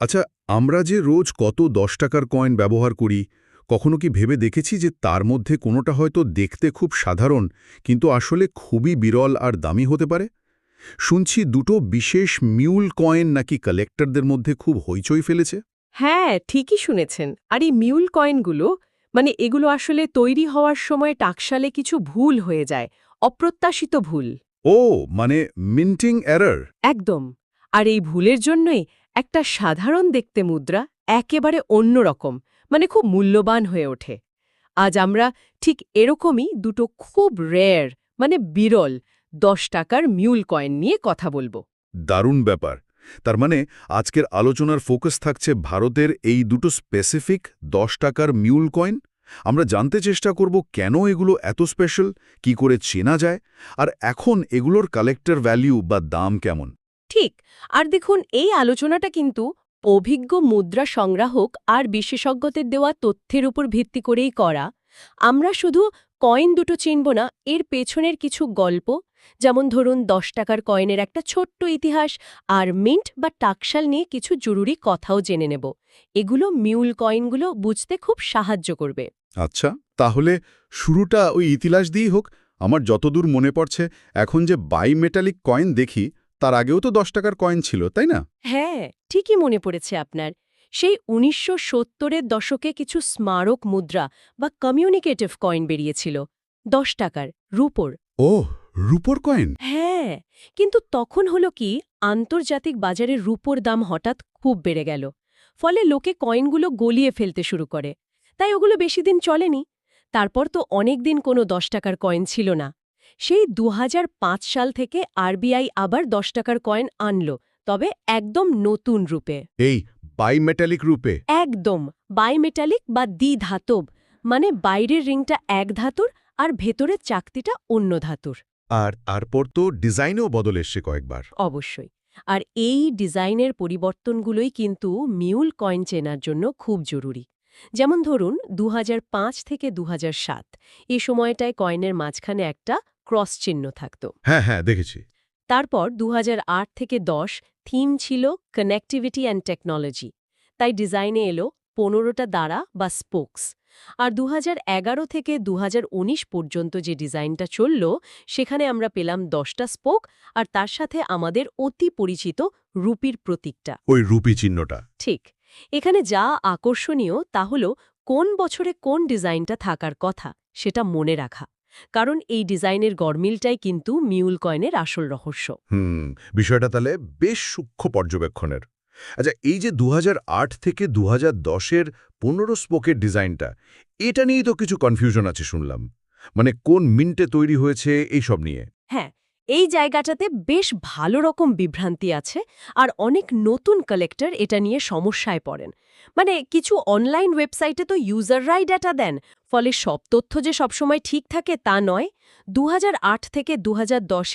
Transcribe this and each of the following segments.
আচ্ছা আমরা যে রোজ কত দশ টাকার কয়েন ব্যবহার করি কখনো কি ভেবে দেখেছি যে তার মধ্যে কোনোটা হয়তো দেখতে খুব সাধারণ কিন্তু আসলে খুবই বিরল আর দামি হতে পারে? শুনছি দুটো বিশেষ মিউল কয়েন নাকি কালেক্টরদের মধ্যে খুব হইচই ফেলেছে। হ্যাঁ ঠিকই শুনেছেন। আর এই মিউল কয়েনগুলো মানে এগুলো আসলে তৈরি হওয়ার সময় টাকশালে কিছু ভুল হয়ে যায় অপ্রত্যাশিত ভুল। ও মানে মিন্টিং এরর? একদম। আর এই ভুলের জন্যই একটা সাধারণ দেখতে মুদ্রা একেবারে অন্যরকম মানে খুব মূল্যবান হয়ে ওঠে। আজ আমরা ঠিক এরকমই দুটো খুব রেয়ার মানে বিরল, দশ টাকার মিউল কয়েন নিয়ে কথা বলব। দারুণ ব্যাপার। তার মানে আজকের আলোচনার ফোকাস থাকছে ভারতের এই দুটো স্পেসিফিক দশ টাকার মিউল কয়েন আমরা জানতে চেষ্টা করব কেন এগুলো এত স্পেশাল কি করে চেনা যায়, আর এখন এগুলোর কালেক্টর ভ্যালিউ বা দাম কেমন? ঠিক, আর দেখুন, এই আলোচনাটা কিন্তু অভিজ্ঞ মুদ্রা সংগ্রাহক আর বিশেষজ্ঞদের দেওয়া তথ্যের উপর ভিত্তি করেই করা। আমরা শুধু কয়েন দুটো চিনব না, এর পেছনের কিছু গল্প, যেমন ধরুন দশ টাকার কয়েনের একটা ছোট্ট ইতিহাস আর মিন্ট বা টাকশাল নিয়ে কিছু জরুরি কথাও জেনে নেব। এগুলো মিউল কয়েনগুলো বুঝতে খুব সাহায্য করবে। আচ্ছা তাহলে শুরুটা ওই ইতিহাস দিয়েই হোক। আমার যতদূর মনে পড়ছে, এখন যে বাইমেটালিক কয়েন দেখি তার আগেও তো দশ টাকার কয়েন ছিল তাই না? হ্যাঁ ঠিকই মনে পড়েছে আপনার। সেই উনিশশো সত্তরের দশকে কিছু স্মারক মুদ্রা বা কমিউনিকেটিভ কয়েন বেরিয়েছিল দশ টাকার রুপোর। ও রুপোর কয়েন হ্যাঁ কিন্তু তখন হলো কি আন্তর্জাতিক বাজারে রুপোর দাম হঠাৎ খুব বেড়ে গেল। ফলে লোকে কয়েনগুলো গলিয়ে ফেলতে শুরু করে। তাই ওগুলো বেশি দিন চলেনি। তারপর তো অনেক দিন কোনো দশ টাকার কয়েন ছিল না। সেই দু হাজার পাঁচ সাল থেকে আরবিআই আবার দশ টাকার কয়েন আনল তবে একদম নতুন রূপে। এই বাইমেটালিক রূপে? একদম বাইমেটালিক বা দ্বিধাতব মানে বাইরের রিংটা এক ধাতুর আর ভেতরের চাকতিটা অন্য ধাতুর। আর তারপর তো ডিজাইনও বদল এসছে কয়েকবার। অবশ্যই আর এই ডিজাইনের পরিবর্তনগুলোই কিন্তু মিউল কয়েন চেনার জন্য খুব জরুরি। যেমন ধরুন দু হাজার পাঁচ থেকে দু হাজার সাত এ সময়টায় কয়েনের মাঝখানে একটা ক্রস চিহ্ন থাকত। হ্যাঁ হ্যাঁ দেখেছি। তারপর দু হাজার আট থেকে দশ থিম ছিল কানেক্টিভিটি অ্যান্ড টেকনোলজি। তাই ডিজাইনে এলো পনেরোটা দ্বারা বা স্পোকস। আর দু হাজার এগারো থেকে দু হাজার উনিশ পর্যন্ত যে ডিজাইনটা চলল সেখানে আমরা পেলাম দশটা স্পোক আর তার সাথে আমাদের অতি পরিচিত রুপির প্রতীকটা। ওই রুপি চিহ্নটা। ঠিক। এখানে যা আকর্ষণীয় তা হল কোন বছরে কোন ডিজাইনটা থাকার কথা সেটা মনে রাখা। কারণ এই ডিজাইনের গরমিলটাই কিন্তু মিউল কয়েনের আসল রহস্য। হুম বিষয়টা তাহলে বেশ সূক্ষ্ম পর্যবেক্ষণের। আচ্ছা এই যে দুহাজার আট থেকে দু এর পনেরো স্পোকের ডিজাইনটা এটা নিয়েই তো কিছু কনফিউশন আছে শুনলাম। মানে কোন মিন্টে তৈরি হয়েছে এই সব নিয়ে? হ্যাঁ এই জায়গাটাতে বেশ ভালো রকম বিভ্রান্তি আছে আর অনেক নতুন কালেক্টর এটা নিয়ে সমস্যায় পড়েন। মানে কিছু অনলাইন ওয়েবসাইটে তো ইউজাররাই ডাটা দেন ফলে সব তথ্য যে সবসময় ঠিক থাকে তা নয়। দু থেকে দু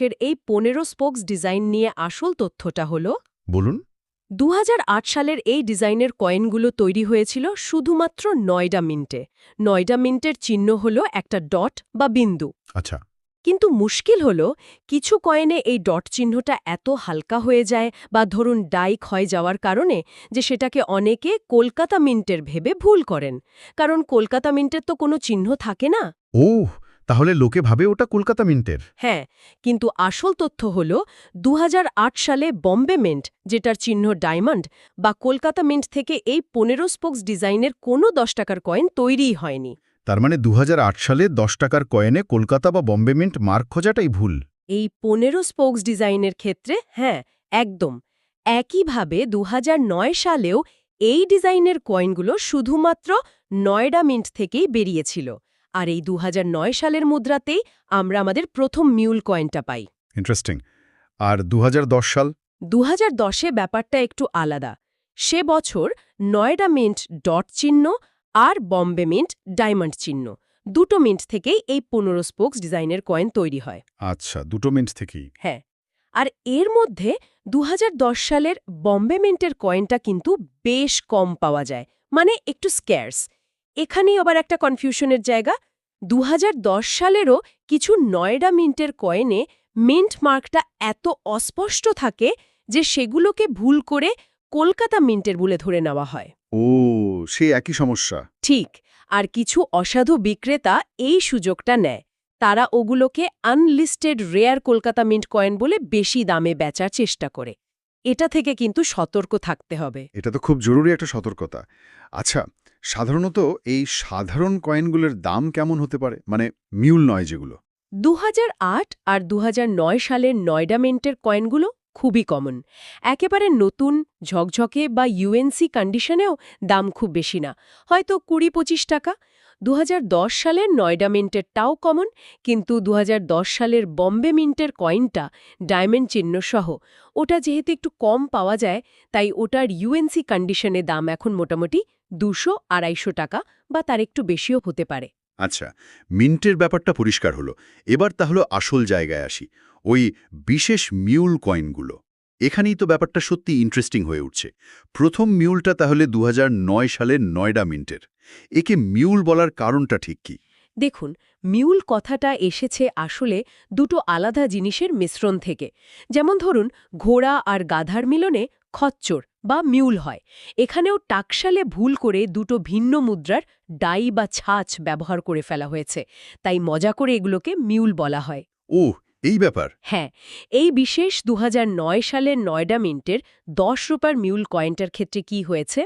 এর এই পনেরো স্পোক্স ডিজাইন নিয়ে আসল তথ্যটা হল বলুন। দু হাজার আট সালের এই ডিজাইনের কয়েনগুলো তৈরি হয়েছিল শুধুমাত্র নয়ডা মিন্টে। নয়ডা মিন্টের চিহ্ন হল একটা ডট বা বিন্দু। আচ্ছা। কিন্তু মুশকিল হল কিছু কয়েনে এই ডট চিহ্নটা এত হালকা হয়ে যায় বা ধরুন ডাই ক্ষয় যাওয়ার কারণে যে সেটাকে অনেকে কলকাতা মিন্টের ভেবে ভুল করেন। কারণ কলকাতা মিন্টের তো কোনো চিহ্ন থাকে না। ও তাহলে লোকে ভাবে ওটা কলকাতা মিন্টের। হ্যাঁ কিন্তু আসল তথ্য হল দুহাজার আট সালে বম্বে মিন্ট যেটার চিহ্ন ডায়মন্ড বা কলকাতা মিন্ট থেকে এই পনেরো স্পোক্স ডিজাইনের কোনো দশ টাকার কয়েন তৈরিই হয়নি। তার মানে দু হাজার আট সালে দশ টাকার কয়েনে কলকাতা বা বম্বে মিন্ট মার্ক খোঁজাটাই ভুল। এই পনেরো স্পোক্স ডিজাইনের ক্ষেত্রে হ্যাঁ একদম। একইভাবে দুহাজার নয় সালেও এই ডিজাইনের কয়েনগুলো শুধুমাত্র নয়ডা মিন্ট থেকেই বেরিয়েছিল। আর এই দু হাজার নয় সালের মুদ্রাতেই আমরা আমাদের প্রথম মিউল কয়েনটা পাই। ইন্টারেস্টিং আর দু হাজার দশ সাল? দু হাজার দশে ব্যাপারটা একটু আলাদা। সে বছর নয়ডা মিন্ট ডট চিহ্ন আর বম্বে মিন্ট ডায়মন্ড চিহ্ন। দুটো মিন্ট থেকেই এই পনেরো স্পোক্স ডিজাইনের কয়েন তৈরি হয়। আচ্ছা দুটো মিন্ট থেকেই? হ্যাঁ। আর এর মধ্যে দু হাজার দশ সালের বম্বে মিন্টের কয়েনটা কিন্তু বেশ কম পাওয়া যায় মানে একটু স্ক্যার্স এখানেই আবার একটা কনফিউশনের জায়গা। দু হাজার দশ সালেরও কিছু নয়ডা মিন্টের কয়েনে মিন্ট মার্কটা এত অস্পষ্ট থাকে যে সেগুলোকে ভুল করে কলকাতা মিন্টের বলে ধরে নেওয়া হয়। ও সেই একই সমস্যা। ঠিক আর কিছু অসাধু বিক্রেতা এই সুযোগটা নেয়। তারা ওগুলোকে unlisted rare Kolkata mint coin বলে বেশি দামে বেচার চেষ্টা করে। এটা থেকে কিন্তু সতর্ক থাকতে হবে। এটা তো খুব জরুরি একটা সতর্কতা। আচ্ছা সাধারণত এই সাধারণ কয়েনগুলোর দাম কেমন হতে পারে? মানে মিউল নয় যেগুলো। দু হাজার আট আর দু হাজার নয় সালের নয়ডা মিন্টের কয়েনগুলো খুবই কমন একেবারে নতুন, ঝকঝকে বা ইউএনসি কন্ডিশনেও দাম খুব বেশি না। হয়তো কুড়ি পঁচিশ টাকা। দুহাজার দশ সালের নয়ডা মিন্টেরটাও কমন কিন্তু দু হাজার দশ সালের বম্বে মিন্টের কয়েনটা ডায়মন্ড চিহ্ন সহ ওটা যেহেতু একটু কম পাওয়া যায়, তাই ওটার ইউএনসি কন্ডিশনে দাম এখন মোটামুটি দুশো আড়াইশো টাকা বা তার একটু বেশিও হতে পারে। আচ্ছা মিন্টের ব্যাপারটা পরিষ্কার হলো। এবার তাহলে আসল জায়গায় আসি। ওই বিশেষ মিউল কয়েনগুলো। এখানেই তো ব্যাপারটা সত্যি ইন্টারেস্টিং হয়ে উঠছে। প্রথম মিউলটা তাহলে দু সালের নয়ডা মিন্টের। একে মিউল বলার কারণটা ঠিক কি? দেখুন, মিউল কথাটা এসেছে আসলে দুটো আলাদা জিনিসের মিশ্রণ থেকে। যেমন ধরুন, ঘোড়া আর গাধার মিলনে খচ্চর। বা মিউল হয়। এখানেও টাকশালে ভুল করে দুটো ভিন্ন মুদ্রার ডাই বা ছাঁচ ব্যবহার করে ফেলা হয়েছে। তাই মজা করে এগুলোকে মিউল বলা হয়। ও এই ব্যাপার। হ্যাঁ এই বিশেষ দু হাজার নয় সালের নয়ডা মিন্টের দশ রুপার মিউল কয়েনটার ক্ষেত্রে কি হয়েছে?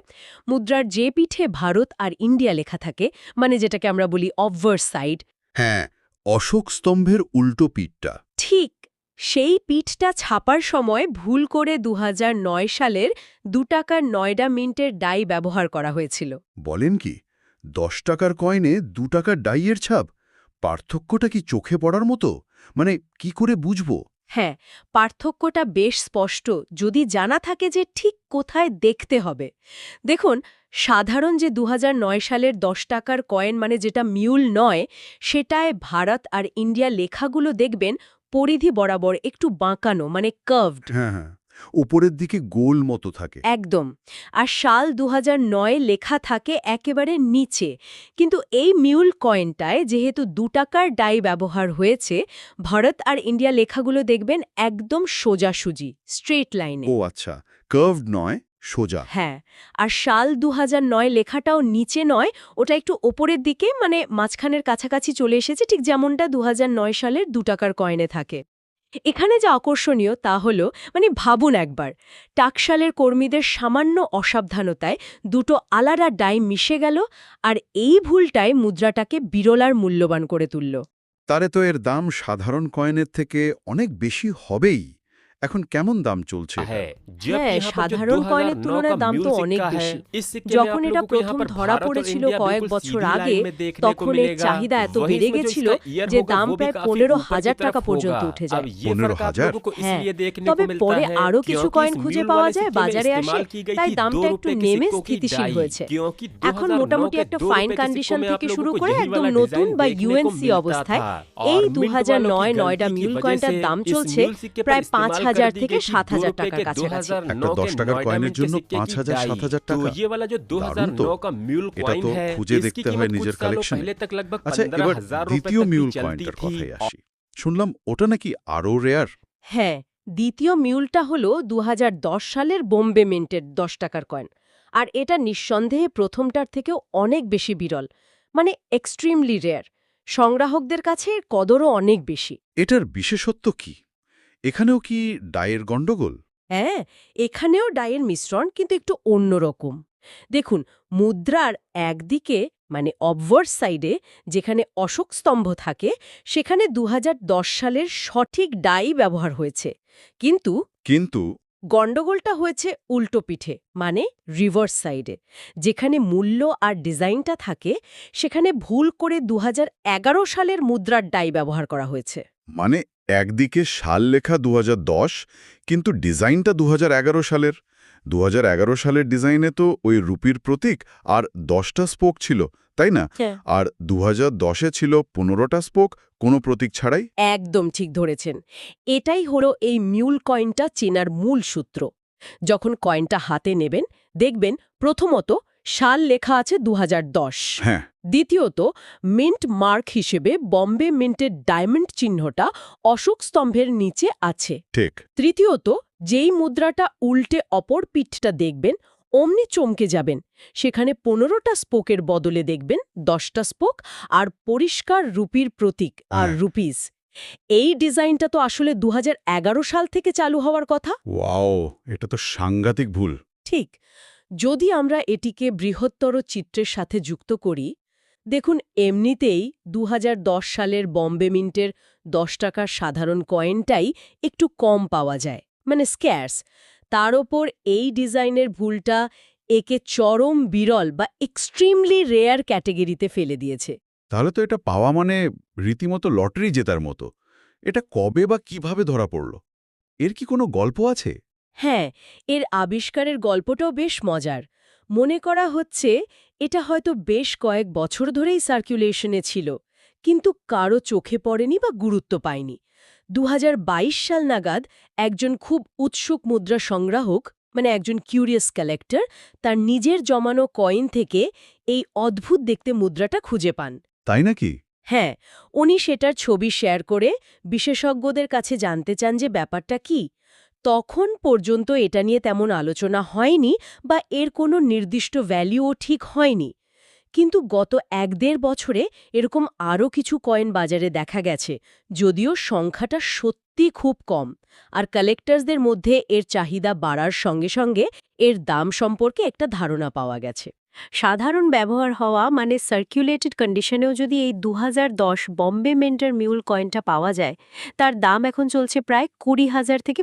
মুদ্রার যে পিঠে ভারত আর ইন্ডিয়া লেখা থাকে মানে যেটাকে আমরা বলি অবভার্স সাইড। হ্যাঁ অশোক স্তম্ভের উল্টো পিঠটা। ঠিক সেই পিঠটা ছাপার সময় ভুল করে দু হাজার নয় সালের দু টাকার নয়ডা মিন্টের ডাই ব্যবহার করা হয়েছিল। বলেন কি দশ টাকার কয়েনে দু টাকার ডাইয়ের ছাপ? পার্থক্যটা কি চোখে পড়ার মতো? মানে কি করে বুঝব? হ্যাঁ পার্থক্যটা বেশ স্পষ্ট যদি জানা থাকে যে ঠিক কোথায় দেখতে হবে। দেখুন সাধারণ যে দুহাজার নয় সালের দশ টাকার কয়েন মানে যেটা মিউল নয় সেটায় ভারত আর ইন্ডিয়া লেখাগুলো দেখবেন পরিধি বরাবর একটু বাঁকানো মানে কার্ভড হ্যাঁ হ্যাঁ। উপরের দিকে গোল মতো থাকে। একদম। আর সাল দু হাজার নয় লেখা থাকে একেবারে নিচে। কিন্তু এই মিউল কয়েনটায় যেহেতু দু টাকার ডাই ব্যবহার হয়েছে ভারত আর ইন্ডিয়া লেখাগুলো দেখবেন একদম সোজাসুজি স্ট্রেট লাইনে ও আচ্ছা। কার্ভড নয় সোজা। হ্যাঁ আর সাল দু হাজার নয় লেখাটাও নিচে নয় ওটা একটু ওপরের দিকে মানে মাঝখানের কাছাকাছি চলে এসেছে ঠিক যেমনটা দু হাজার নয় সালের দু টাকার কয়েনে থাকে। এখানে যা আকর্ষণীয় তা হল মানে ভাবুন একবার টাকশালের কর্মীদের সামান্য অসাবধানতায় দুটো আলাদা ডাই মিশে গেল আর এই ভুলটাই মুদ্রাটাকে বিরলার মূল্যবান করে তুলল। তারে তো এর দাম সাধারণ কয়েনের থেকে অনেক বেশি হবেই। এখন কেমন দাম চলছে হ্যাঁ, হ্যাঁ সাধারণ কয়েনের তুলনায় দাম তো অনেক বেশি। যখন এটা প্রথম ধরা পড়েছিল কয়েক বছর আগে তখন এর চাহিদা এত বেড়ে গেছিল যে দাম প্রায় পনেরো হাজার টাকা পর্যন্ত উঠে যায়। পনেরো হাজার? হ্যাঁ, তবে পরে আরও কিছু কয়েন খুঁজে পাওয়া যায় বাজারে আসে তাই দামটা একটু নেমে স্থিতিশীল হয়েছে। এখন মোটামুটি একটা ফাইন কন্ডিশন থেকে শুরু করে একদম নতুন বা ইউএনসি অবস্থায় এই দু হাজার নয় নয়ডা মিউল কয়েনটার দাম চলছে প্রায় পাঁচ হাজার থেকে সাত হাজার টাকার কাছাকাছি একটা দশ টাকার কয়েনের জন্য পাঁচ হাজার সাত হাজার টাকা। তো এটা তো খুঁজে দেখতে হয় নিজের আচ্ছা এবার দ্বিতীয় মিউল কয়েনটার আসি। শুনলাম ওটা নাকি আরও রেয়ার হ্যাঁ দ্বিতীয় মিউলটা হল দু হাজার দশ সালের বোম্বে মিন্টের দশ টাকার কয়েন আর এটা নিঃসন্দেহে প্রথমটার থেকেও অনেক বেশি বিরল মানে এক্সট্রিমলি রেয়ার সংগ্রাহকদের কাছে কদরও অনেক বেশি। এটার বিশেষত্ব কি? এখানেও কি ডায়ের গণ্ডগোল? হ্যাঁ এখানেও ডায়ের মিশ্রণ কিন্তু একটু অন্যরকম দেখুন মুদ্রার একদিকে মানে অবভার্স সাইডে যেখানে অশোক স্তম্ভ থাকে সেখানে দুহাজার দশ সালের সঠিক ডাই ব্যবহার হয়েছে। কিন্তু কিন্তু গণ্ডগোলটা হয়েছে উল্টো পিঠে মানে রিভার্স সাইডে যেখানে মূল্য আর ডিজাইনটা থাকে সেখানে ভুল করে দু হাজার এগারো সালের মুদ্রার ডাই ব্যবহার করা হয়েছে। মানে একদিকে সাল লেখা দু হাজার দশ কিন্তু ডিজাইনটা দু হাজার এগারো সালের। দু হাজার এগারো সালের ডিজাইনে তো ওই রুপির প্রতীক আর দশটা স্পোক ছিল তাই না? হ্যাঁ। আর দু হাজার দশে ছিল পনেরোটা স্পোক কোনো প্রতীক ছাড়াই? একদম ঠিক ধরেছেন। এটাই হলো এই মিউল কয়েনটা চেনার মূল সূত্র। যখন কয়েনটা হাতে নেবেন দেখবেন প্রথমত সাল লেখা আছে দু হাজার দশ। হ্যাঁ। দ্বিতীয়ত মিন্ট মার্ক হিসেবে বম্বে মিন্টের ডায়মন্ড চিহ্নটা অশোক স্তম্ভের নিচে আছে। ঠিক। তৃতীয়ত যেই মুদ্রাটা উল্টে অপর পিঠটা দেখবেন অমনি চমকে যাবেন। সেখানে পনেরোটা স্পোকের বদলে দেখবেন দশটা স্পোক আর পরিষ্কার রুপির প্রতীক আর হ্যাঁ। রুপিস। এই ডিজাইনটা তো আসলে দু হাজার এগারো সাল থেকে চালু হওয়ার কথা। ওয়াও এটা তো সাংঘাতিক ভুল। ঠিক। যদি আমরা এটিকে বৃহত্তর চিত্রের সাথে যুক্ত করি দেখুন এমনিতেই দু হাজার দশ সালের বম্বে মিন্টের দশ টাকার সাধারণ কয়েনটাই একটু কম পাওয়া যায় মানে স্ক্যার্স তার ওপর এই ডিজাইনের ভুলটা একে চরম বিরল বা এক্সট্রিমলি রেয়ার ক্যাটেগরিতে ফেলে দিয়েছে। তাহলে তো এটা পাওয়া মানে রীতিমতো লটারি জেতার মতো। এটা কবে বা কীভাবে ধরা পড়ল? এর কি কোনো গল্প আছে? হ্যাঁ এর আবিষ্কারের গল্পটাও বেশ মজার। মনে করা হচ্ছে এটা হয়তো বেশ কয়েক বছর ধরেই সার্কুলেশনে ছিল কিন্তু কারও চোখে পড়েনি বা গুরুত্ব পায়নি। দু হাজার বাইশ সাল নাগাদ একজন খুব উৎসুক মুদ্রা সংগ্রাহক মানে একজন কিউরিয়াস কালেক্টর তার নিজের জমানো কয়েন থেকে এই অদ্ভুত দেখতে মুদ্রাটা খুঁজে পান। তাই নাকি? হ্যাঁ উনি সেটার ছবি শেয়ার করে বিশেষজ্ঞদের কাছে জানতে চান যে ব্যাপারটা কি। তখন পর্যন্ত এটা নিয়ে তেমন আলোচনা হয়নি বা এর কোনো নির্দিষ্ট ভ্যালুও ঠিক হয়নি। কিন্তু গত এক দেড় বছরে এরকম আরও কিছু কয়েন বাজারে দেখা গেছে, যদিও সংখ্যাটা সত্যি খুব কম। আর কালেক্টার্সদের মধ্যে এর চাহিদা বাড়ার সঙ্গে সঙ্গে এর দাম সম্পর্কে একটা ধারণা পাওয়া গেছে। সাধারণ ব্যবহার হওয়া মানে সার্কুলেটেড কন্ডিশনেও যদি এই দু হাজার দশ বম্বে মেন্টার মিউল কয়েনটা পাওয়া যায়, তার দাম এখন চলছে প্রায় কুড়ি হাজার থেকে